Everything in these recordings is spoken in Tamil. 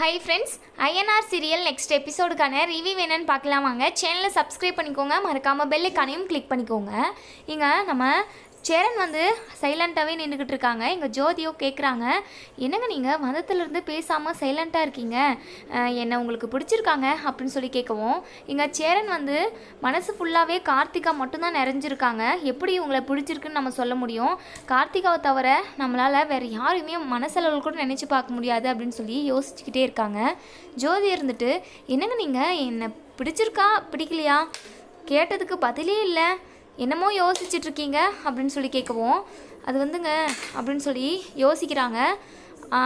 Hi friends INR serial next எபிசோடுக்கான review என்னன்னு பார்க்கலாம் வாங்க. சேனலை சப்ஸ்கிரைப் பண்ணிக்கோங்க. மறக்காமல் பெல்லைக்கானையும் கிளிக் பண்ணிக்கோங்க. இங்கே நம்ம சேரன் வந்து சைலண்ட்டாகவே நின்றுக்கிட்டு இருக்காங்க எங்கள் ஜோதியோ கேட்குறாங்க என்னங்க நீங்கள் மதத்துலேருந்து பேசாமல் சைலண்ட்டாக இருக்கீங்க. என்னை என்ன உங்களுக்கு பிடிச்சிருக்காங்க? அப்படின்னு சொல்லி கேட்கவும் இங்கே சேரன் வந்து மனசு ஃபுல்லாகவே கார்த்திகா மட்டும்தான் நிறைஞ்சிருக்காங்க. எப்படி உங்களை பிடிச்சிருக்குன்னு நம்ம சொல்ல முடியும். கார்த்திகாவை தவிர நம்மளால் வேறு யாரையுமே மனசளவில் கூட நினச்சி பார்க்க முடியாது அப்படின்னு சொல்லி யோசிச்சுக்கிட்டே இருக்காங்க. ஜோதி இருந்துட்டு என்னங்க நீங்கள் என்னை பிடிச்சிருக்கா? பிடிக்கலையா? கேட்டதுக்கு பதிலே இல்லை. என்னமோ யோசிச்சுட்டு இருக்கீங்க அப்படின்னு சொல்லி கேட்கவும் அது வந்துங்க அப்படின்னு சொல்லி யோசிக்கிறாங்க.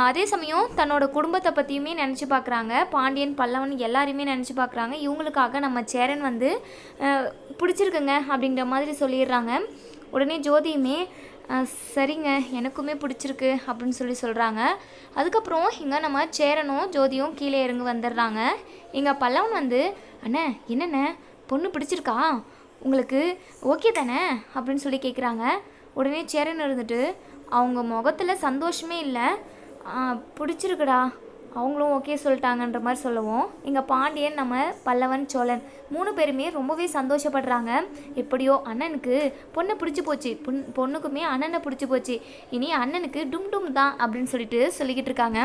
அதே சமயம் தன்னோட குடும்பத்தை பற்றியுமே நினச்சி பார்க்குறாங்க பாண்டியன் பல்லவன் எல்லாரையுமே நினச்சி பார்க்குறாங்க இவங்களுக்காக நம்ம சேரன் வந்து பிடிச்சிருக்குங்க அப்படிங்கிற மாதிரி சொல்லிடுறாங்க. உடனே ஜோதியுமே சரிங்க எனக்குமே பிடிச்சிருக்கு அப்படின்னு சொல்லி சொல்கிறாங்க அதுக்கப்புறம் இங்கே நம்ம சேரனும் ஜோதியும் கீழே இறங்கி வந்துடுறாங்க. இங்கே பல்லவன் வந்து அண்ணே என்னென்ன பொண்ணு பிடிச்சிருக்கா? உங்களுக்கு ஓகே தானே? அப்படின்னு சொல்லி கேட்குறாங்க உடனே சேரன் இருந்துட்டு அவங்க முகத்தில் சந்தோஷமே இல்லை. பிடிச்சிருக்குடா. அவங்களும் ஓகே சொல்லிட்டாங்கன்ற மாதிரி சொல்லவும். இங்கே பாண்டியன் நம்ம பல்லவன் சோழன் மூணு பேருமே ரொம்பவே சந்தோஷப்படுறாங்க. எப்படியோ அண்ணனுக்கு பொண்ணை பிடிச்சி போச்சு. பொன் பொண்ணுக்குமே அண்ணனை பிடிச்சி போச்சு. இனி அண்ணனுக்கு டும் டும் தான் அப்படின்னு சொல்லிட்டு சொல்லிக்கிட்டு இருக்காங்க.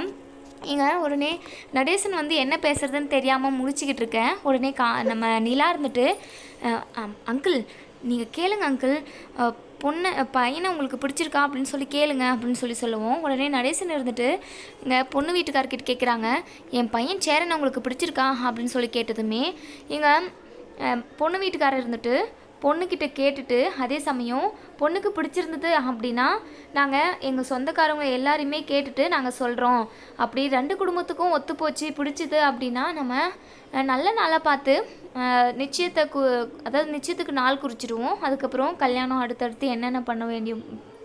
இங்கே உடனே நடேசன் வந்து என்ன பேசுறதுன்னு தெரியாமல் முடிச்சுக்கிட்டு இருக்கேன். உடனே கா நம்ம நிலா இருந்துட்டு அங்கிள் நீங்கள் கேளுங்க அங்கிள். பொண்ணு பையனை உங்களுக்கு பிடிச்சிருக்கா? அப்படின்னு சொல்லி கேளுங்க அப்படின்னு சொல்லி சொல்லுவோம். உடனே நடேசன் இருந்துட்டு இங்கே பொண்ணு வீட்டுக்காரர்கிட்ட கேட்குறாங்க என் பையன் சேரன் உங்களுக்கு பிடிச்சிருக்கா? அப்படின்னு சொல்லி கேட்டதுமே இங்கே பொண்ணு வீட்டுக்காரர் இருந்துட்டு பொண்ணுக்கிட்ட கேட்டுட்டு அதே சமயம் பொண்ணுக்கு பிடிச்சிருந்தது அப்படின்னா நாங்கள் எங்கள் சொந்தக்காரவங்க எல்லாரையுமே கேட்டுட்டு நாங்கள் சொல்கிறோம் அப்படி ரெண்டு குடும்பத்துக்கும் ஒத்து போச்சு பிடிச்சிது அப்படின்னா நம்ம நல்ல நாளாக பார்த்து நிச்சயத்தை கு அதாவது நிச்சயத்துக்கு நாள் குறிச்சிடுவோம். அதுக்கப்புறம் கல்யாணம் அடுத்தடுத்து என்னென்ன பண்ண வேண்டிய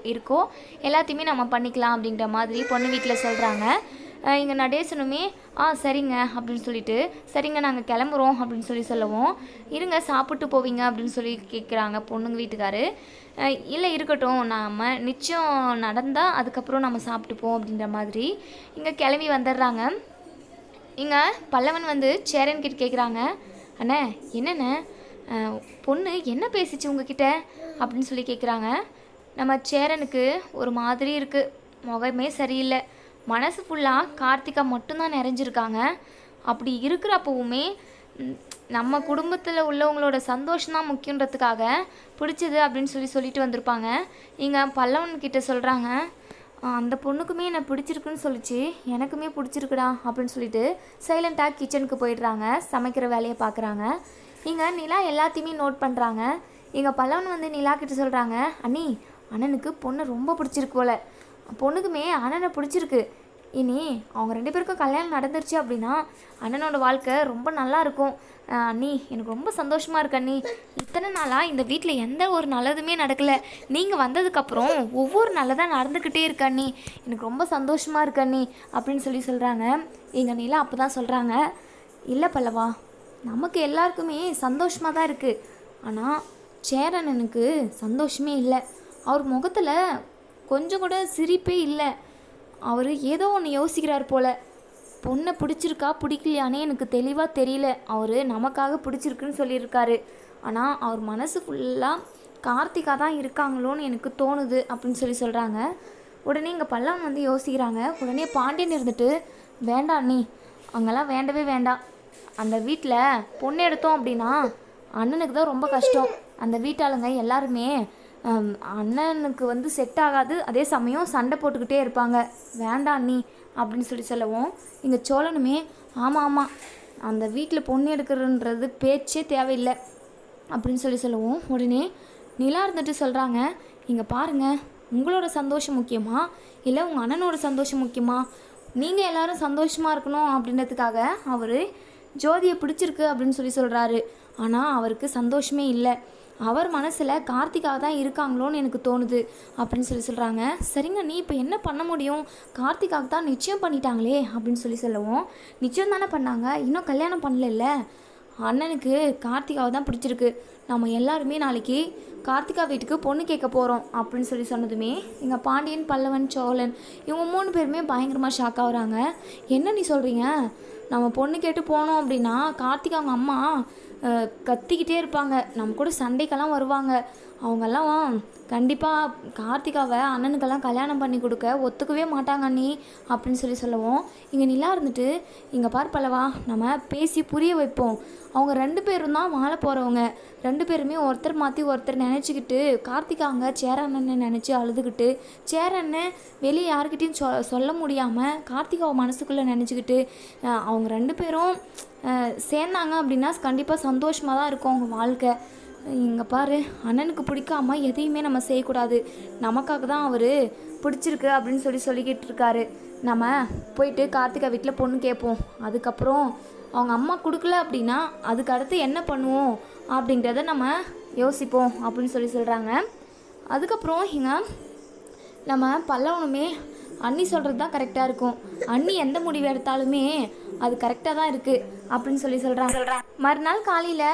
இருக்கோ எல்லாத்தையுமே நம்ம பண்ணிக்கலாம் அப்படின்ற மாதிரி பொண்ணு வீட்டில் சொல்கிறாங்க இங்கே நடேசனுமே ஆ சரிங்க அப்படின்னு சொல்லிட்டு சரிங்க நாங்கள் கிளம்புறோம் அப்படின்னு சொல்லி சொல்லுவோம். இருங்க சாப்பிட்டு போவீங்க அப்படின்னு சொல்லி கேட்குறாங்க பொண்ணுங்க வீட்டுக்காரு. இல்லை இருக்கட்டும் நாம் நிச்சயம் நடந்தால் அதுக்கப்புறம் நம்ம சாப்பிட்டுப்போம் அப்படின்ற மாதிரி இங்கே கிளம்பி வந்துடுறாங்க இங்கே பல்லவன் வந்து சேரன் கிட்ட கேட்குறாங்க அண்ணே என்னண்ணே? பொண்ணு என்ன பேசிச்சு உங்ககிட்ட? அப்படின்னு சொல்லி கேட்குறாங்க நம்ம சேரனுக்கு ஒரு மாதிரி இருக்குது முகமே சரியில்லை. மனசு ஃபுல்லாக கார்த்திகா மட்டும்தான் நிறைஞ்சிருக்காங்க. அப்படி இருக்கிறப்பவுமே நம்ம குடும்பத்தில் உள்ளவங்களோட சந்தோஷம் தான் முக்கியன்றதுக்காக பிடிச்சது அப்படின்னு சொல்லி சொல்லிட்டு வந்திருப்பாங்க. இங்கே பல்லவன் கிட்ட சொல்கிறாங்க அந்த பொண்ணுக்குமே என்னை பிடிச்சிருக்குன்னு சொல்லிச்சு. எனக்குமே பிடிச்சிருக்குடா அப்படின்னு சொல்லிட்டு சைலண்ட்டாக கிச்சனுக்கு போயிடுறாங்க. சமைக்கிற வேலையை பார்க்குறாங்க. இங்கே நிலா எல்லாத்தையுமே நோட் பண்ணுறாங்க இங்கே பல்லவன் வந்து நிலா கிட்ட சொல்கிறாங்க அண்ணி அண்ணனுக்கு பொண்ணு ரொம்ப பிடிச்சிருக்கு போல. பொண்ணுக்குமே அண்ணனை பிடிச்சிருக்கு. இனி அவங்க ரெண்டு பேருக்கும் கல்யாணம் நடந்துருச்சு அப்படின்னா அண்ணனோட வாழ்க்கை ரொம்ப நல்லா இருக்கும். அண்ணி எனக்கு ரொம்ப சந்தோஷமாக இருக்கு அண்ணி. இத்தனை நாளாக இந்த வீட்டில் எந்த ஒரு நல்லதுமே நடக்கலை. நீங்கள் வந்ததுக்கப்புறம் ஒவ்வொரு நல்லதாக நடந்துக்கிட்டே இருக்க அண்ணி. எனக்கு ரொம்ப சந்தோஷமாக இருக்கு அண்ணி அப்படின்னு சொல்லி சொல்கிறாங்க எங்கள் அண்ணிலாம் அப்போ தான் சொல்கிறாங்க இல்லை பல்லவா நமக்கு எல்லாருக்குமே சந்தோஷமாக தான் இருக்குது ஆனால் சேரனனுக்கு சந்தோஷமே இல்லை. அவர் முகத்தில் கொஞ்சம் கூட சிரிப்பே இல்லை. அவர் ஏதோ ஒன்று யோசிக்கிறார் போல. பொண்ணை பிடிச்சிருக்கா பிடிக்கலையானே எனக்கு தெளிவாக தெரியல. அவர் நமக்காக பிடிச்சிருக்குன்னு சொல்லியிருக்காரு. ஆனால் அவர் மனசு ஃபுல்லாக கார்த்திகா தான் இருக்காங்களோன்னு எனக்கு தோணுது அப்படின்னு சொல்லி சொல்கிறாங்க உடனே இங்கே பல்லவன் வந்து யோசிக்கிறாங்க. உடனே பாண்டியன் இருந்துட்டு வேண்டாம் நீ அங்கெல்லாம் வேண்டவே வேண்டாம். அந்த வீட்டில் பொண்ணு எடுத்தோம் அப்படின்னா அண்ணனுக்கு தான் ரொம்ப கஷ்டம். அந்த வீட்டாளுங்க எல்லாருமே அண்ணனுக்கு வந்து செட் ஆகாது. அதே சமயம் சண்டை போட்டுக்கிட்டே இருப்பாங்க. வேண்டாம் நீ அப்படின்னு சொல்லி சொல்லவும். இங்கே சோழனுமே ஆமாம் ஆமாம் அந்த வீட்டில் பொண்ணு எடுக்கிறன்றது பேச்சே தேவையில்லை அப்படின்னு சொல்லி சொல்லுவோம். உடனே நிலா இருந்துட்டு சொல்கிறாங்க இங்கே பாருங்க உங்களோட சந்தோஷம் முக்கியமா? இல்லை உங்கள் அண்ணனோட சந்தோஷம் முக்கியமா? நீங்கள் எல்லாரும் சந்தோஷமாக இருக்கணும் அப்படின்றதுக்காக அவர் ஜோதியை பிடிச்சிருக்கு அப்படின்னு சொல்லி சொல்கிறாரு ஆனால் அவருக்கு சந்தோஷமே இல்லை. அவர் மனசில் கார்த்திகா தான் இருக்காங்களோன்னு எனக்கு தோணுது அப்படின்னு சொல்லி சொல்கிறாங்க சரிங்க நீ இப்போ என்ன பண்ண முடியும்? கார்த்திகாவுக்கு தான் நிச்சயம் பண்ணிட்டாங்களே அப்படின்னு சொல்லி சொல்லுவோம். நிச்சயம் தானே பண்ணாங்க. இன்னும் கல்யாணம் பண்ணல அண்ணனுக்கு கார்த்திகாவை தான் பிடிச்சிருக்கு. நம்ம எல்லாருமே நாளைக்கு கார்த்திகா வீட்டுக்கு பொண்ணு கேட்க போகிறோம் அப்படின்னு சொல்லி சொன்னதுமே இங்கே பாண்டியன் பல்லவன் சோழன் இவங்க மூணு பேருமே பயங்கரமாக ஷாக் ஆகுறாங்க என்ன நீ சொல்கிறீங்க நம்ம பொண்ணு கேட்டு போனோம் அப்படின்னா கார்த்திகா அவங்க அம்மா கத்திக்கிட்டே இருப்பாங்க. நம்ம கூட சண்டைக்கெல்லாம் வருவாங்க. அவங்கெல்லாம் கண்டிப்பாக கார்த்திகாவை அண்ணனுக்கெல்லாம் கல்யாணம் பண்ணி கொடுக்க ஒத்துக்கவே மாட்டாங்க அண்ணி அப்படின்னு சொல்லி சொல்லுவோம். இங்கே நிலா இருந்துட்டு இங்கே பார் பல்லவா நம்ம பேசி புரிய வைப்போம். அவங்க ரெண்டு பேரும் தான் வாழ போகிறவங்க ரெண்டு பேருமே ஒருத்தர் மாற்றி ஒருத்தர் நினச்சிக்கிட்டு கார்த்திகாங்க சேரண்ணனை நினச்சி அழுதுகிட்டு சேரண்ணன் வெளியே யாருக்கிட்டையும் சொ சொல்ல முடியாமல் கார்த்திகாவை மனசுக்குள்ளே நினச்சிக்கிட்டு அவங்க ரெண்டு பேரும் சேர்ந்தாங்க அப்படின்னா கண்டிப்பாக சந்தோஷமாக தான் இருக்கும் அவங்க வாழ்க்கை. இங்கே பாரு அண்ணனுக்கு பிடிக்காம எதையுமே நம்ம செய்யக்கூடாது. நமக்காக தான் அவர் பிடிச்சிருக்கு அப்படின்னு சொல்லி சொல்லிக்கிட்டு இருக்காரு. நம்ம போயிட்டு கார்த்திகா வீட்டில் பொண்ணு கேட்போம். அதுக்கப்புறம் அவங்க அம்மா கொடுக்கல அப்படின்னா அதுக்கு அடுத்து என்ன பண்ணுவோம் அப்படின்றத நம்ம யோசிப்போம் அப்படின்னு சொல்லி சொல்கிறாங்க அதுக்கப்புறம் இங்கே நம்ம பல்லவனுமே அண்ணி சொல்கிறது தான் கரெக்டாக இருக்கும். அண்ணி எந்த முடிவு எடுத்தாலுமே அது கரெக்டாக தான் இருக்குது அப்படின்னு சொல்லி சொல்கிறாங்க மறுநாள் காலையில்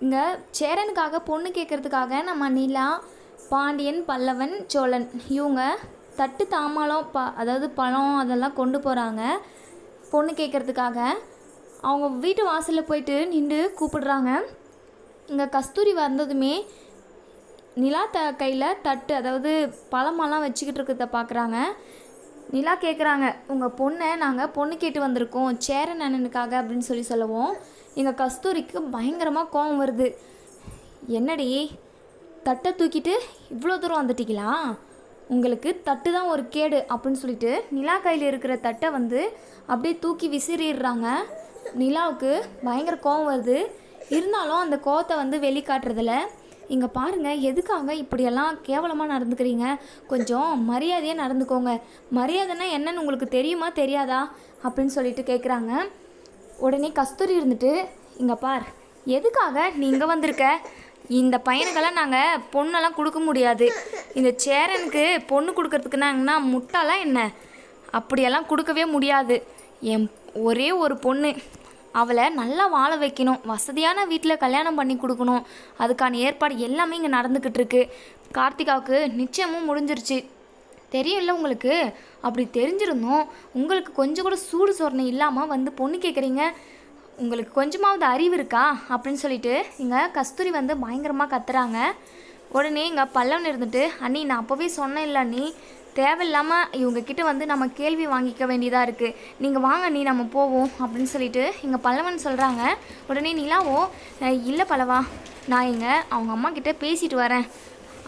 இங்கே சேரனுக்காக பொண்ணு கேட்குறதுக்காக நம்ம நிலா பாண்டியன் பல்லவன் சோழன் இவங்க தட்டு தாமாலம் ப அதாவது பழம் அதெல்லாம் கொண்டு போகிறாங்க பொண்ணு கேட்குறதுக்காக அவங்க வீட்டு வாசலில் போயிட்டு நின்று கூப்பிடுறாங்க. இங்கே கஸ்தூரி வந்ததுமே நிலா த கையில் தட்டு அதாவது பழமெல்லாம் வச்சுக்கிட்டு இருக்கிறத பார்க்குறாங்க நிலா கேட்குறாங்க உங்கள் பொண்ணை நாங்கள் பொண்ணு கேட்டு வந்திருக்கோம் சேரன் அண்ணனுக்காக அப்படின்னு சொல்லி சொல்லுவோம். எங்கள் கஸ்தூரிக்கு பயங்கரமாக கோவம் வருது. என்னடி தட்டை தூக்கிட்டு இவ்வளோ தூரம் வந்துட்டீங்களா? உங்களுக்கு தட்டு தான் ஒரு கேடு அப்படின்னு சொல்லிட்டு நிலா கையில் இருக்கிற தட்டை வந்து அப்படியே தூக்கி விசிறிடுறாங்க. நிலாவுக்கு பயங்கர கோவம் வருது. இருந்தாலும் அந்த கோவத்தை வந்து வெளிக்காட்டுறதில்ல இங்கே பாருங்கள் எதுக்காக இப்படியெல்லாம் கேவலமாக நடந்துக்கிறீங்க? கொஞ்சம் மரியாதையாக நடந்துக்கோங்க. மரியாதைன்னா என்னன்னு உங்களுக்கு தெரியுமா தெரியாதா? அப்படின்னு சொல்லிட்டு கேட்குறாங்க உடனே கஸ்தூரி இருந்துட்டு இங்கே பார் எதுக்காக நீ இங்கே வந்திருக்க? இந்த பையனுக்கெல்லாம் நாங்கள் பொண்ணெல்லாம் கொடுக்க முடியாது. இந்த சேரனுக்கு பொண்ணு கொடுக்கறதுக்கு முட்டாலாம் என்ன? அப்படியெல்லாம் கொடுக்கவே முடியாது. என் ஒரே ஒரு பொண்ணு. அவளை நல்லா வாழ வைக்கணும். வசதியான வீட்டில் கல்யாணம் பண்ணி கொடுக்கணும். அதுக்கான ஏற்பாடு எல்லாமே இங்கே நடந்துக்கிட்டு இருக்கு. கார்த்திகாவுக்கு நிச்சயமும் முடிஞ்சிருச்சு. தெரியும்ல உங்களுக்கு? அப்படி தெரிஞ்சிருந்தோம் உங்களுக்கு கொஞ்சம் கூட சூடு சொரணை இல்லாமல் வந்து பொண்ணு கேட்குறீங்க உங்களுக்கு கொஞ்சமாவது அறிவு இருக்கா? அப்படின்னு சொல்லிட்டு இங்கே கஸ்தூரி வந்து பயங்கரமாக கத்துறாங்க. உடனே இங்கே பல்லவன் இருந்துட்டு அண்ணி நான் அப்போவே சொன்னேன் இல்லை அண்ணி. தேவையில்லாமல் இவங்கக்கிட்ட வந்து நம்ம கேள்வி வாங்கிக்க வேண்டியதாக இருக்குது நீங்கள் வாங்க நீ நம்ம போவோம் அப்படின்னு சொல்லிட்டு இங்கே பல்லவன் சொல்கிறாங்க உடனே நிலாவோ இல்லை பல்லவா நான் இங்கே அவங்க அம்மா கிட்டே பேசிட்டு வரேன்.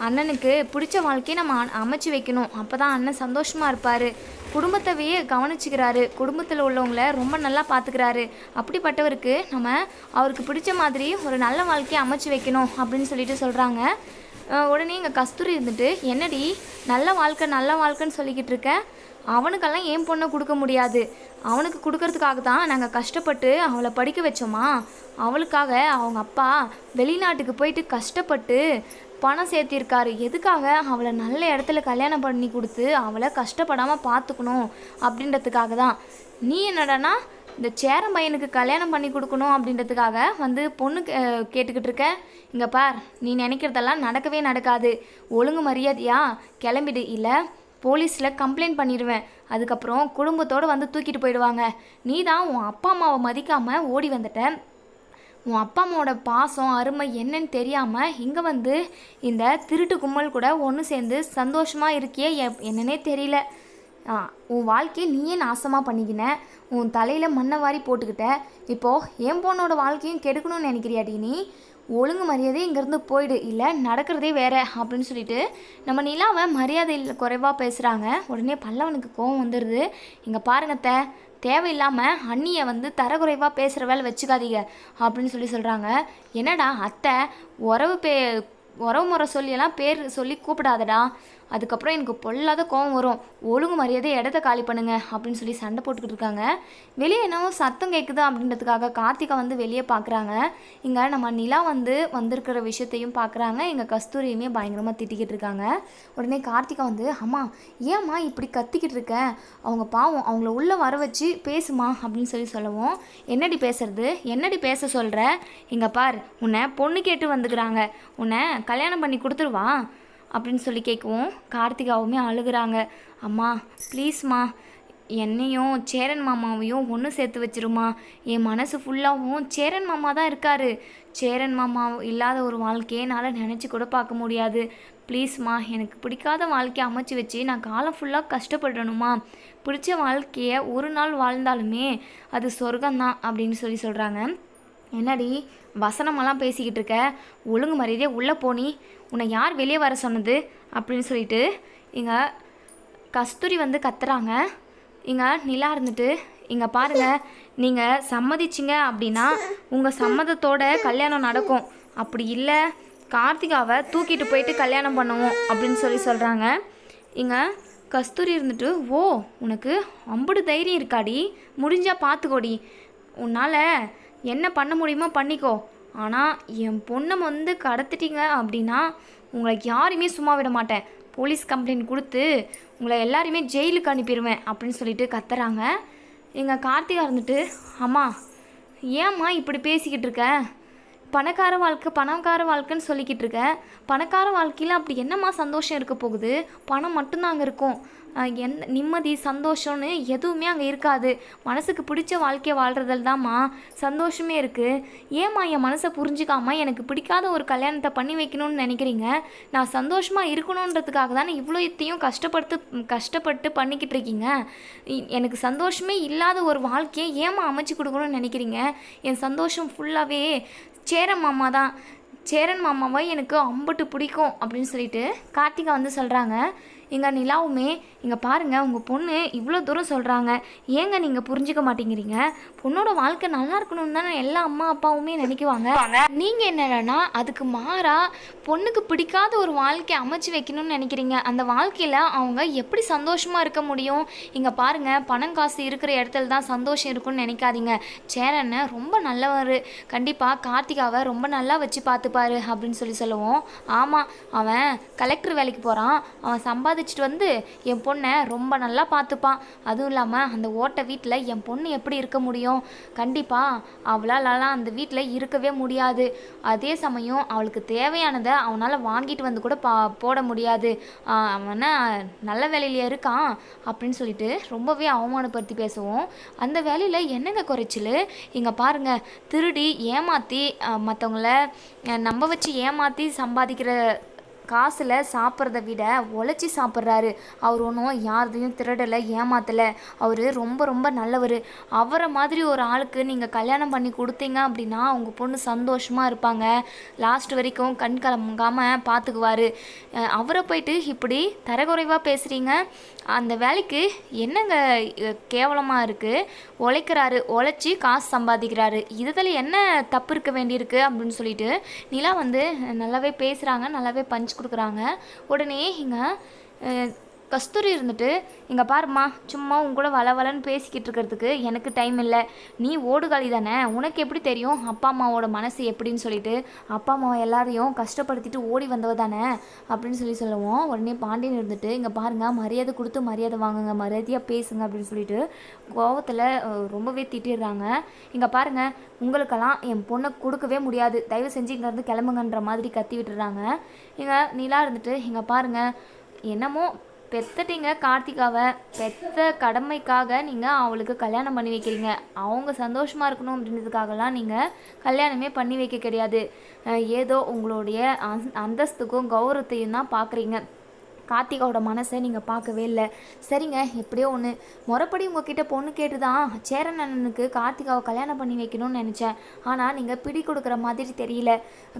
அண்ணனுக்கு பிடிச்ச வாழ்க்கையை நம்ம அமைச்சு வைக்கணும். அப்போ தான் அண்ணன் சந்தோஷமாக இருப்பார். குடும்பத்தவே கவனிச்சுக்கிறாரு. குடும்பத்தில் உள்ளவங்கள ரொம்ப நல்லா பார்த்துக்கிறாரு அப்படிப்பட்டவருக்கு நம்ம அவருக்கு பிடிச்ச மாதிரி ஒரு நல்ல வாழ்க்கையை அமைச்சு வைக்கணும் அப்படின்னு சொல்லிட்டு சொல்கிறாங்க உடனே இங்கே கஸ்தூரி இருந்துட்டு என்னடி நல்ல வாழ்க்கை நல்ல வாழ்க்கைன்னு சொல்லிக்கிட்டு இருக்க? அவனுக்கெல்லாம் ஏன் பொண்ணை கொடுக்க முடியாது? அவனுக்கு கொடுக்கறதுக்காக தான் நாங்கள் கஷ்டப்பட்டு அவளை படிக்க வச்சோமா? அவளுக்காக அவங்க அப்பா வெளிநாட்டுக்கு போயிட்டு கஷ்டப்பட்டு பணம் சேர்த்திருக்காரு. எதுக்காக அவளை நல்ல இடத்துல கல்யாணம் பண்ணி கொடுத்து அவளை கஷ்டப்படாமல் பார்த்துக்கணும்? அப்படின்றதுக்காக தான் நீ என்னடான்னா இந்த சேரம் பையனுக்கு கல்யாணம் பண்ணி கொடுக்கணும் அப்படின்றதுக்காக வந்து பொண்ணு கே- கேட்டுக்கிட்டு இருக்க. இங்கே பார் நீ நினைக்கிறதெல்லாம் நடக்கவே நடக்காது. ஒழுங்கு மரியாதையா கிளம்பிடு. இல்லை போலீஸில் கம்ப்ளைண்ட் பண்ணிடுவேன் அதுக்கப்புறம் குடும்பத்தோடு வந்து தூக்கிட்டு போயிடுவாங்க. நீ தான் உன் அப்பா அம்மாவை மதிக்காமல் ஓடி வந்துட்ட. உன் அப்பா அம்மாவோட பாசம் அருமை என்னன்னு தெரியாமல் இங்கே வந்து இந்த திருட்டு கும்பல் கூட ஒன்று சேர்ந்து சந்தோஷமாக இருக்கியே என்னன்னே தெரியல. உன் வாழ்க்கையை நீயே நாசமாக பண்ணிக்கின. உன் தலையில் மண்ணை வாரி போட்டுக்கிட்ட. இப்போது என் பொண்ணோட வாழ்க்கையும் கெடுக்கணும்னு நினைக்கிறியாடி நீ? ஒழுங்கு மரியாதை இங்கேருந்து போயிடு. இல்லை நடக்கிறதே வேறு அப்படின்னு சொல்லிட்டு நம்ம நிலாவை மரியாதையில் குறைவாக பேசுகிறாங்க உடனே பல்லவனுக்கு கோவம் வந்துடுது இங்கே பாருங்க அத்தை தேவையில்லாமல் அண்ணியை வந்து தரக்குறைவாக பேசுகிற வேலை வச்சுக்காதீங்க அப்படின்னு சொல்லி சொல்கிறாங்க என்னடா அத்தை உறவு பே உறவு முறை சொல்லியெல்லாம் பேர் சொல்லி கூப்பிடாதடா. அதுக்கப்புறம் எனக்கு பொல்லாத கோவம் வரும். ஒழுங்கு மரியாதை இடத்த காலி பண்ணுங்க அப்படின்னு சொல்லி சண்டை போட்டுக்கிட்டு இருக்காங்க. வெளியே என்னவோ சத்தம் கேட்குது அப்படின்றதுக்காக கார்த்திகா வந்து வெளியே பார்க்குறாங்க இங்கே நம்ம நிலா வந்து வந்திருக்கிற விஷயத்தையும் பார்க்குறாங்க எங்கள் கஸ்தூரியுமே பயங்கரமாக திட்டிக்கிட்டு இருக்காங்க. உடனே கார்த்திகா வந்து அம்மா ஏம்மா இப்படி கத்திக்கிட்டு இருக்க? அவங்க பாவம் அவங்கள உள்ளே வர வச்சு பேசுமா? அப்படின்னு சொல்லி சொல்லவும் என்னடி பேசுறது? என்னடி பேச சொல்கிற இங்கே பார் உன்னை பொண்ணு கேட்டு வந்துக்கிறாங்க. உன்னை கல்யாணம் பண்ணி கொடுத்துருவா அப்படின்னு சொல்லி கேட்கவும் கார்த்திகாவுமே அழுகிறாங்க. அம்மா ப்ளீஸ்மா என்னையும் சேரன் மாமாவையும் ஒன்று சேர்த்து வச்சிருமா? என் மனசு ஃபுல்லாகவும் சேரன் மாமா தான் இருக்கார். சேரன் மாமா இல்லாத ஒரு வாழ்க்கையை என்னால் நினச்சி கூட பார்க்க முடியாது. ப்ளீஸ்மா எனக்கு பிடிக்காத வாழ்க்கையை அமைச்சு வச்சு நான் காலம் ஃபுல்லாக கஷ்டப்படணுமா? பிடிச்ச வாழ்க்கையை ஒரு நாள் வாழ்ந்தாலுமே அது சொர்க்கம்தான் அப்படின்னு சொல்லி சொல்கிறாங்க என்னடி வசனமெல்லாம் பேசிக்கிட்டு இருக்க? ஒழுங்கு மரியாதையே உள்ளே போனி உன்னை யார் வெளியே வர சொன்னது? அப்படின்னு சொல்லிட்டு இங்கே கஸ்தூரி வந்து கத்துறாங்க. இங்கே நிலா இருந்துட்டு இங்கே பாருங்கள் நீங்கள் சம்மதிச்சிங்க அப்படின்னா உங்கள் சம்மதத்தோட கல்யாணம் நடக்கும். அப்படி இல்லை கார்த்திகாவை தூக்கிட்டு போயிட்டு கல்யாணம் பண்ணுவோம் அப்படின்னு சொல்லி சொல்கிறாங்க இங்கே கஸ்தூரி இருந்துட்டு ஓ உனக்கு அம்புடு தைரியம் இருக்காடி. முடிஞ்சால் பார்த்துக்கோடி உன்னால் என்ன பண்ண முடியுமோ பண்ணிக்கோ. ஆனால் என் பொண்ணை வந்து கடத்திட்டீங்க அப்படின்னா உங்களை யாரையுமே சும்மா விட மாட்டேன். போலீஸ் கம்ப்ளைண்ட் கொடுத்து உங்களை எல்லாரையுமே ஜெயிலுக்கு அனுப்பிடுவேன் அப்படின்னு சொல்லிட்டு கத்துறாங்க. எங்கள் கார்த்திகா இருந்துட்டு அம்மா ஏம்மா இப்படி பேசிக்கிட்டு இருக்க? பணக்கார வாழ்க்கை பணக்கார வாழ்க்கைன்னு சொல்லிக்கிட்டு இருக்க? பணக்கார வாழ்க்கையில் அப்படி என்னம்மா சந்தோஷம் இருக்க போகுது? பணம் மட்டும்தான் அங்கே இருக்கும். எந்த நிம்மதி சந்தோஷம்னு எதுவுமே அங்கே இருக்காது. மனசுக்கு பிடிச்ச வாழ்க்கையை வாழ்கிறதில் தான்மா சந்தோஷமே இருக்குது ஏம்மா என் மனசை புரிஞ்சுக்காமல் எனக்கு பிடிக்காத ஒரு கல்யாணத்தை பண்ணி வைக்கணும்னு நினைக்கிறீங்க? நான் சந்தோஷமாக இருக்கணுன்றதுக்காக தானே இவ்வளோ எத்தையும் கஷ்டப்படுத்து கஷ்டப்பட்டு பண்ணிக்கிட்டு இருக்கீங்க? எனக்கு சந்தோஷமே இல்லாத ஒரு வாழ்க்கையை ஏம்மா அமைச்சு கொடுக்கணும்னு நினைக்கிறீங்க? என் சந்தோஷம் ஃபுல்லாகவே சேரன் மாமா தான். சேரன் மாமாவை எனக்கு அம்பட்டு பிடிக்கும் அப்படின்னு சொல்லிட்டு கார்த்திகா வந்து சொல்கிறாங்க எங்கள் நிலாவுமே இங்கே பாருங்கள் உங்கள் பொண்ணு இவ்வளோ தூரம் சொல்கிறாங்க ஏங்க நீங்கள் புரிஞ்சுக்க மாட்டேங்கிறீங்க? பொண்ணோட வாழ்க்கை நல்லா இருக்கணும்னு தானே எல்லா அம்மா அப்பாவுமே நினைக்குவாங்க. நீங்கள் என்னடனா அதுக்கு மாறாக பொண்ணுக்கு பிடிக்காத ஒரு வாழ்க்கையை அமைச்சு வைக்கணும்னு நினைக்கிறீங்க. அந்த வாழ்க்கையில் அவங்க எப்படி சந்தோஷமாக இருக்க முடியும்? இங்கே பாருங்கள் பணம் காசு இருக்கிற இடத்துல தான் சந்தோஷம் இருக்கும்னு நினைக்காதீங்க. சேரன்னு ரொம்ப நல்லவர். கண்டிப்பாக கார்த்திகாவை ரொம்ப நல்லா வச்சு பார்த்துப்பாரு அப்படின்னு சொல்லி சொல்லுவோம். ஆமாம் அவன் கலெக்டர் வேலைக்கு போகிறான் அவன் சம்பாதிச்சுட்டு வந்து என் பொண்ணை ரொம்ப நல்லா பார்த்துப்பான். அதுவும் இல்லாமல் அந்த ஓட்டை வீட்டில் என் பொண்ணு எப்படி இருக்க முடியும்? கண்டிப்பாக அவளாலலாம் அந்த வீட்டில் இருக்கவே முடியாது. அதே சமயம் அவளுக்கு தேவையானதை அவனால் வாங்கிட்டு வந்து கூட பா போட முடியாது. அவனை நல்ல வேலையிலேயே இருக்கான் அப்படின்னு சொல்லிட்டு ரொம்பவே அவமானப்படுத்தி பேசுவோம். அந்த வேலையில் என்னங்க குறைச்சல்? இங்கே பாருங்க திருடி ஏமாற்றி மற்றவங்கள நம்ப வச்சு ஏமாற்றி சம்பாதிக்கிற காசில் சாப்பிட்றத விட உழைச்சி சாப்பிட்றாரு. அவர் ஒன்றும் யாரையும் திருடலை ஏமாத்தலை. அவர் ரொம்ப ரொம்ப நல்லவர். அவரை மாதிரி ஒரு ஆளுக்கு நீங்கள் கல்யாணம் பண்ணி கொடுத்தீங்க அப்படின்னா அவங்க பொண்ணு சந்தோஷமாக இருப்பாங்க. லாஸ்ட் வரைக்கும் கண் கலங்காமல் பார்த்துக்குவார் அவரை போயிட்டு இப்படி தரக்குறைவாக பேசுகிறீங்க அந்த வேலைக்கு என்னங்க கேவலமாக இருக்குது உழைக்கிறாரு உழைச்சி காசு சம்பாதிக்கிறாரு. இதில் என்ன தப்பு இருக்க வேண்டியிருக்கு அப்படின்னு சொல்லிட்டு நிலா வந்து நல்லாவே பேசுகிறாங்க நல்லாவே பஞ்ச் கொடுக்குறாங்க. உடனே இங்கே கஸ்தூரி இருந்துட்டு இங்கே பாரும்மா சும்மா உங்க கூட வளவலன்னு பேசிக்கிட்டு இருக்கிறதுக்கு எனக்கு டைம் இல்லை. நீ ஓடுகாலி தானே? உனக்கு எப்படி தெரியும்? அப்பா அம்மாவோட மனசு எப்படின்னு சொல்லிட்டு அப்பா அம்மா எல்லாரையும் கஷ்டப்படுத்திட்டு ஓடி வந்தவ தானே? அப்படின்னு சொல்லி சொல்லுவோம். உடனே பாண்டியன் இருந்துட்டு இங்கே பாருங்க மரியாதை கொடுத்து மரியாதை வாங்குங்க மரியாதையாக பேசுங்க அப்படின்னு சொல்லிட்டு கோவத்தில் ரொம்பவே திட்டிடுறாங்க. இங்கே பாருங்க உங்களுக்கெல்லாம் என் பொண்ணை கொடுக்கவே முடியாது. தயவு செஞ்சு இங்கேருந்து கிளம்புங்கன்ற மாதிரி கத்தி விட்டுறாங்க இங்கே நிலா இருந்துட்டு இங்கே பாருங்க என்னமோ பெத்துட்டீங்க கார்த்திகாவை. பெத்த கடமைக்காக நீங்கள் அவளுக்கு கல்யாணம் பண்ணி வைக்கிறீங்க. அவங்க சந்தோஷமாக இருக்கணும் அப்படின்றதுக்காகலாம் நீங்கள் கல்யாணமே பண்ணி வைக்க கிடையாது. ஏதோ உங்களுடைய அந் அந்தஸ்துக்கும் கௌரவத்தையும் தான் பார்க்குறீங்க கார்த்திகாவோட மனசை நீங்கள் பார்க்கவே இல்லை. சரிங்க எப்படியோ ஒன்று முறைப்படி உங்ககிட்ட பொண்ணு கேட்டு தான் சேரன் அண்ணனுக்கு கார்த்திகாவை கல்யாணம் பண்ணி வைக்கணும்னு நினச்சேன். ஆனால் நீங்கள் பிடி கொடுக்குற மாதிரி தெரியல.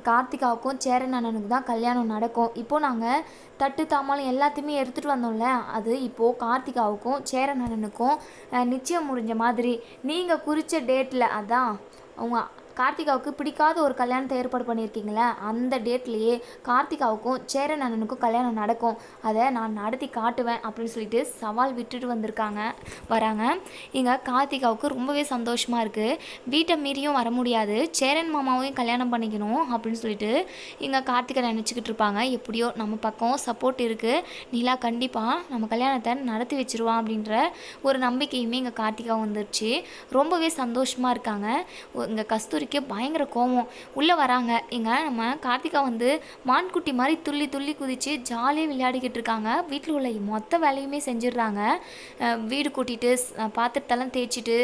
கார்த்திகாவுக்கும் சேரன் அண்ணனுக்கு தான் கல்யாணம் நடக்கும். இப்போது நாங்கள் தட்டு தாமாலம் எல்லாத்தையுமே எடுத்துகிட்டு வந்தோம்ல. அது இப்போது கார்த்திகாவுக்கும் சேரன் அண்ணனுக்கும் நிச்சயம் முடிஞ்ச மாதிரி. நீங்கள் குறித்த டேட்டில் அதான் அவங்க கார்த்திகாவுக்கு பிடிக்காத ஒரு கல்யாணத்தை ஏற்பாடு பண்ணியிருக்கீங்களே அந்த டேட்லேயே கார்த்திகாவுக்கும் சேரன் அண்ணனுக்கும் கல்யாணம் நடக்கும். அதை நான் நடத்தி காட்டுவேன் அப்படின்னு சொல்லிட்டு சவால் விட்டுட்டு வந்திருக்காங்க வராங்க. இங்கே கார்த்திகாவுக்கு ரொம்பவே சந்தோஷமாக இருக்குது வீட்டை மீறியும் வர முடியாது. சேரன் மாமாவையும் கல்யாணம் பண்ணிக்கணும் அப்படின்னு சொல்லிட்டு இங்கே கார்த்திகை நினச்சிக்கிட்டு இருப்பாங்க. எப்படியோ நம்ம பக்கம் சப்போர்ட் இருக்குது நிலா கண்டிப்பாக நம்ம கல்யாணத்தை நடத்தி வச்சிருவான் அப்படின்ற ஒரு நம்பிக்கையுமே இங்கே கார்த்திகா வந்துருச்சு. ரொம்பவே சந்தோஷமாக இருக்காங்க. இங்கே கஸ்தூரி கார்த்திக்கே பயங்கர கோவம். உள்ளே வராங்க. இங்கே நம்ம கார்த்திகா வந்து மான்குட்டி மாதிரி துள்ளி துள்ளி குதித்து ஜாலியாக விளையாடிக்கிட்டு இருக்காங்க. வீட்டில் உள்ள மொத்த வேலையுமே செஞ்சிடுறாங்க. வீடு கூட்டிட்டு பாத்திரத்தெல்லாம் தேய்ச்சிட்டு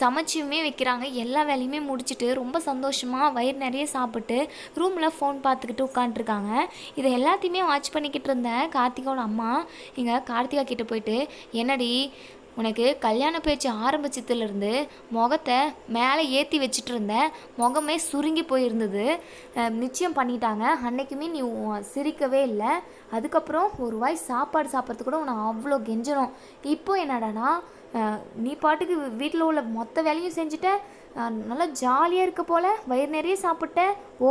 சமைச்சுமே வைக்கிறாங்க. எல்லா வேலையுமே முடிச்சுட்டு ரொம்ப சந்தோஷமாக வயிறு நிறைய சாப்பிட்டு ரூமில் ஃபோன் பார்த்துக்கிட்டு உட்காந்துருக்காங்க இதை எல்லாத்தையுமே வாட்ச் பண்ணிக்கிட்டு இருந்த கார்த்திகாவோட அம்மா இங்கே கார்த்திகா கிட்டே போயிட்டு என்னடி உனக்கு கல்யாண பேச்சு ஆரம்பிச்சதுலேருந்து முகத்தை மேலே ஏற்றி வச்சுட்டு இருந்தேன் முகமே சுருங்கி போயிருந்தது. நிச்சயம் பண்ணிட்டாங்க. அன்னைக்குமே நீ சிரிக்கவே இல்லை. அதுக்கப்புறம் ஒரு வாய் சாப்பாடு சாப்பிட்றது கூட உன்னை அவ்வளோ கெஞ்சணும். இப்போ என்னடானா நீ பாட்டுக்கு வீட்டில் உள்ள மொத்த வேலையும் செஞ்சுட்ட நல்லா ஜாலியாக இருக்க போல வயிறு நிறைய சாப்பிட்ட. ஓ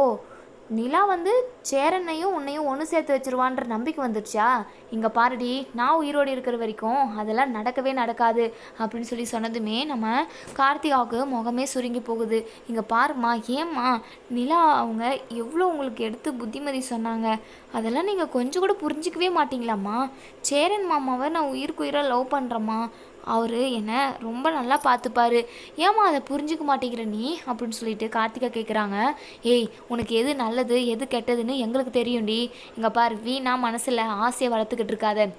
நிலா வந்து சேரனையும் உன்னையும் ஒன்று சேர்த்து வச்சிருவான்ற நம்பிக்கை வந்துடுச்சா இங்கே பாருடி நான் உயிரோடு இருக்கிற வரைக்கும் அதெல்லாம் நடக்கவே நடக்காது அப்படின்னு சொல்லி சொன்னதுமே நம்ம கார்த்திகாவுக்கு முகமே சுருங்கி போகுது. இங்கே பாரும்மா ஏம்மா நிலா அவங்க எவ்வளோ உங்களுக்கு எடுத்து புத்திமதி சொன்னாங்க? அதெல்லாம் நீங்கள் கொஞ்சம் கூட புரிஞ்சிக்கவே மாட்டிங்களாம்மா? சேரன் மாமாவை நான் உயிருக்கு உயிராக லவ் பண்ணுறேம்மா அவர் என்னை ரொம்ப நல்லா பார்த்துப்பாரு. ஏம்மா அதை புரிஞ்சுக்க மாட்டேங்கிற நீ? அப்படின்னு சொல்லிட்டு கார்த்திகா கேட்குறாங்க ஏய் உனக்கு எது நல்லது எது கெட்டதுன்னு எங்களுக்கு தெரியும்டி. இங்கே பாரு வீணா மனசில் ஆசையை வளர்த்துக்கிட்டு இருக்காத.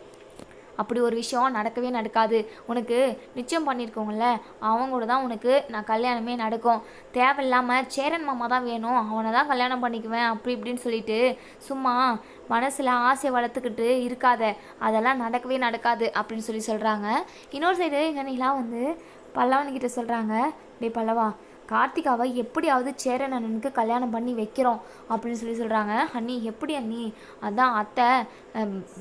அப்படி ஒரு விஷயம் நடக்கவே நடக்காது. உனக்கு நிச்சயம் பண்ணியிருக்கோங்கல்ல அவங்களோட தான் உனக்கு நான் கல்யாணமே நடக்கும். தேவையில்லாமல் சேரன் மாமா தான் வேணும். அவனை தான் கல்யாணம் பண்ணிக்குவேன் அப்படி இப்படின்னு சொல்லிட்டு சும்மா மனசில் ஆசையை வளர்த்துக்கிட்டு இருக்காத. அதெல்லாம் நடக்கவே நடக்காது அப்படின்னு சொல்லி சொல்கிறாங்க இன்னொரு சைடு எங்கள் வந்து பல்லவன்கிட்ட சொல்கிறாங்க டே பல்லவா கார்த்திகாவை எப்படியாவது சேரன் அண்ணனுக்கு கல்யாணம் பண்ணி வைக்கிறோம் அப்படின்னு சொல்லி சொல்கிறாங்க அண்ணி எப்படி அண்ணி? அதான் அத்தை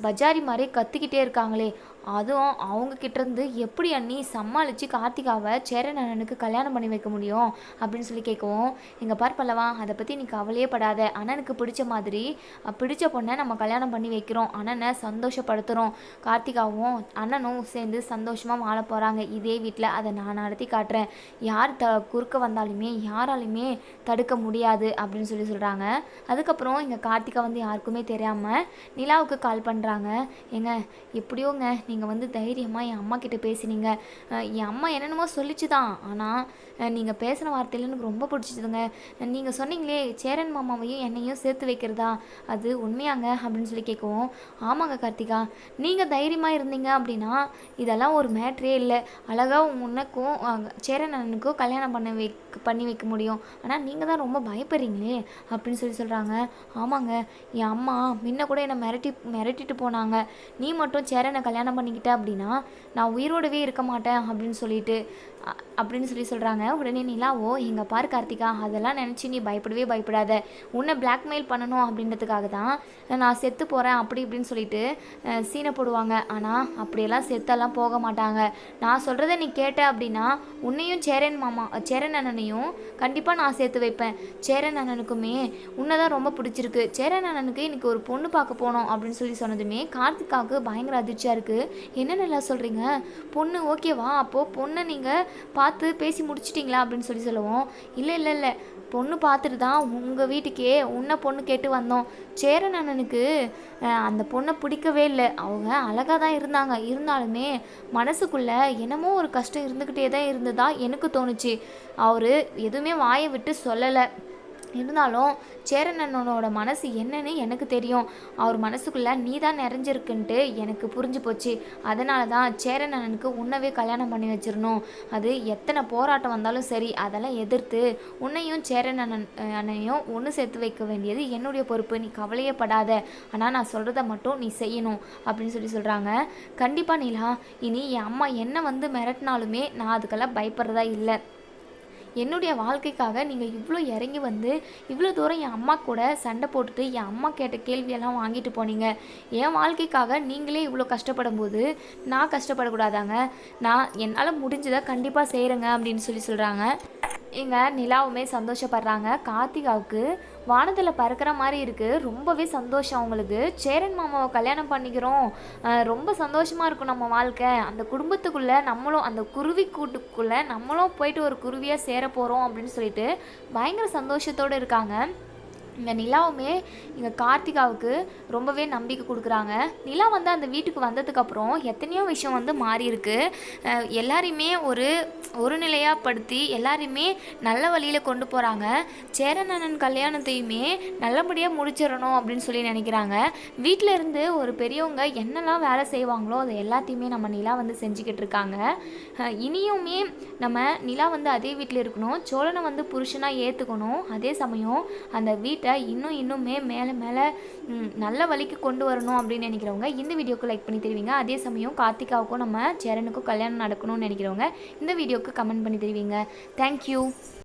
பஜாரி மாதிரி கற்றுக்கிட்டே இருக்காங்களே. அதுவும் அவங்கக்கிட்டேருந்து இருந்து எப்படி அண்ணி சமாளித்து கார்த்திகாவை சேரன் அண்ணனுக்கு கல்யாணம் பண்ணி வைக்க முடியும் அப்படின்னு சொல்லி கேட்கவும் இங்கே பார் பல்லவா அதை பற்றி நீ கவலையே படாத. அண்ணனுக்கு பிடிச்ச மாதிரி பிடிச்ச பொண்ணை நம்ம கல்யாணம் பண்ணி வைக்கிறோம். அண்ணனை சந்தோஷப்படுத்துகிறோம் கார்த்திகாவும் அண்ணனும் சேர்ந்து சந்தோஷமாக வாழ போகிறாங்க இதே வீட்டில் அதை நான் நடத்தி காட்டுறேன். யார் த குறுக்க வந்தாலுமே யாராலுமே தடுக்க முடியாது அப்படின்னு சொல்லி சொல்கிறாங்க அதுக்கப்புறம் இங்கே கார்த்திகா வந்து யாருக்குமே தெரியாமல் நிலாவுக்கு கால் பண்ணுறாங்க ஏங்க எப்படியோங்க நீங்கள் நீங்கள் வந்து தைரியமாக என் அம்மா கிட்ட பேசினீங்க. என் அம்மா என்னென்னமோ சொல்லிச்சு தான் ஆனால் நீங்கள் பேசின வார்த்தையில் எனக்கு ரொம்ப பிடிச்சிதுங்க. நீங்கள் சொன்னீங்களே சேரன் மாமாவையும் என்னையும் சேர்த்து வைக்கிறதா? அது உண்மையாங்க அப்படின்னு சொல்லி கேட்கவும் ஆமாங்க கார்த்திகா நீங்கள் தைரியமாக இருந்தீங்க அப்படின்னா இதெல்லாம் ஒரு மேட்ரே இல்லை. அழகாக உனக்கும் சேரன் அண்ணனுக்கும் கல்யாணம் பண்ண வைக்க பண்ணி வைக்க முடியும். ஆனால் நீங்கள் தான் ரொம்ப பயப்படுறீங்களே அப்படின்னு சொல்லி சொல்கிறாங்க ஆமாங்க என் அம்மா முன்ன கூட என்னை மிரட்டி மிரட்டிட்டு போனாங்க. நீ மட்டும் சேரனை கல்யாணம் பண்ணிக்கிட்டேன் அப்படின்னா நான் உயிரோடவே இருக்க மாட்டேன் அப்படின்னு சொல்லிட்டு அப்படின்னு சொல்லி சொல்கிறாங்க உடனே நிலாவோ எங்கள் பாரு கார்த்திகா அதெல்லாம் நினச்சி நீ பயப்படவே பயப்படாத. உன்னை பிளாக்மெயில் பண்ணணும் அப்படின்றதுக்காக தான் நான் செத்து போகிறேன் அப்படி இப்படின்னு சொல்லிட்டு சீனை போடுவாங்க. ஆனால் அப்படியெல்லாம் செத்தெல்லாம் போக மாட்டாங்க. நான் சொல்கிறத நீ கேட்ட அப்படின்னா உன்னையும் சேரன் மாமா சேரன் அண்ணனையும் கண்டிப்பாக நான் சேர்த்து வைப்பேன். சேரன் அண்ணனுக்குமே உன்னை தான் ரொம்ப பிடிச்சிருக்கு. சேரன் அண்ணனுக்கு இன்னைக்கு ஒரு பொண்ணு பார்க்க போனோம் அப்படின்னு சொல்லி சொன்னதுமே கார்த்திகாவுக்கு பயங்கர அதிர்ச்சியாக இருக்குது என்ன நல்லா சொல்கிறீங்க பொண்ணு ஓகேவா? அப்போது பொண்ணை நீங்கள் பார்த்து பேசி முடிச்சிட்டிங்களா அப்படின்னு சொல்லி சொல்லுவோம். இல்லை இல்லை இல்லை. பொண்ணு பார்த்துட்டு தான் உங்கள் வீட்டுக்கே உன்னை பொண்ணு கேட்டு வந்தோம். சேரன் அண்ணனுக்கு அந்த பொண்ணை பிடிக்கவே இல்லை. அவங்க அழகாக தான் இருந்தாங்க. இருந்தாலுமே மனசுக்குள்ளே என்னமோ ஒரு கஷ்டம் இருந்துக்கிட்டே தான் இருந்ததா எனக்கு தோணுச்சு. அவர் எதுவுமே வாயை விட்டு சொல்லலை. இருந்தாலும் சேரனண்ணனோட மனசு என்னன்னு எனக்கு தெரியும். அவர் மனசுக்குள்ளே நீ தான் நிறைஞ்சிருக்குன்ட்டு எனக்கு புரிஞ்சு போச்சு. அதனால தான் சேரனனுக்கு உன்னவே கல்யாணம் பண்ணி வச்சிடணும். அது எத்தனை போராட்டம் வந்தாலும் சரி அதெல்லாம் எதிர்த்து உன்னையும் சேரன் அண்ணன் அண்ணனையும் ஒன்று சேர்த்து வைக்க வேண்டியது என்னுடைய பொறுப்பு. நீ கவலையே படாத. ஆனால் நான் சொல்கிறத மட்டும் நீ செய்யணும் அப்படின்னு சொல்லி சொல்கிறாங்க கண்டிப்பாக நீலா இனி என் அம்மா என்ன வந்து மிரட்டினாலுமே நான் அதுக்கெல்லாம் பயப்படுறதா இல்லை. என்னுடைய வாழ்க்கைக்காக நீங்கள் இவ்வளோ இறங்கி வந்து இவ்வளோ தூரம் என் அம்மா கூட சண்டை போட்டுட்டு என் அம்மா கேட்ட கேள்வியெல்லாம் வாங்கிட்டு போனீங்க. என் வாழ்க்கைக்காக நீங்களே இவ்வளோ கஷ்டப்படும் போது நான் கஷ்டப்படக்கூடாதாங்க? நான் என்னால் முடிஞ்சதை கண்டிப்பாக செய்கிறேங்க அப்படின்னு சொல்லி சொல்கிறாங்க இங்கே நிலாவுமே சந்தோஷப்படுறாங்க. கார்த்திகாவுக்கு வானத்தில் பறக்கிற மாதிரி இருக்குது ரொம்பவே சந்தோஷம் அவங்களுக்கு. சேரன் மாமாவை கல்யாணம் பண்ணிக்கிறோம். ரொம்ப சந்தோஷமாக இருக்கும் நம்ம வாழ்க்கை. அந்த குடும்பத்துக்குள்ளே நம்மளும் அந்த குருவி கூட்டுக்குள்ளே நம்மளும் போயிட்டு ஒரு குருவியாக சேர போகிறோம் அப்படின்னு சொல்லிட்டு பயங்கர சந்தோஷத்தோடு இருக்காங்க. இந்த நிலாவுமே இங்கே கார்த்திகாவுக்கு ரொம்பவே நம்பிக்கை கொடுக்குறாங்க. நிலா வந்து அந்த வீட்டுக்கு வந்ததுக்கப்புறம் எத்தனையோ விஷயம் வந்து மாறி இருக்கு எல்லாரையுமே ஒரு ஒரு நிலையாப்படுத்தி எல்லாரையுமே நல்ல வழியில் கொண்டு போகிறாங்க சேரன் அண்ணன் கல்யாணத்தையுமே நல்லபடியாக முடிச்சிடணும் அப்படின்னு சொல்லி நினைக்கிறாங்க. வீட்டில் இருந்து ஒரு பெரியவங்க என்னெல்லாம் வேலை செய்வாங்களோ அதை எல்லாத்தையுமே நம்ம நிலா வந்து செஞ்சுக்கிட்டு இருக்காங்க. இனியுமே நம்ம நிலா வந்து அதே வீட்டில் இருக்கணும். சோழனை வந்து புருஷனாக ஏற்றுக்கணும் அதே சமயம் அந்த வீட்டை இன்னும் இன்னுமே மேலே மேலே நல்ல வழிக்கு கொண்டு வரணும் அப்படின்னு நினைக்கிறவங்க இந்த வீடியோக்கு லைக் பண்ணி தருவீங்க. அதே சமயம் கார்த்திகாவுக்கும் நம்ம சேரனுக்கும் கல்யாணம் நடக்கணும்னு நினைக்கிறவங்க இந்த வீடியோக்கு கமெண்ட் பண்ணி தருவீங்க. தேங்க்யூ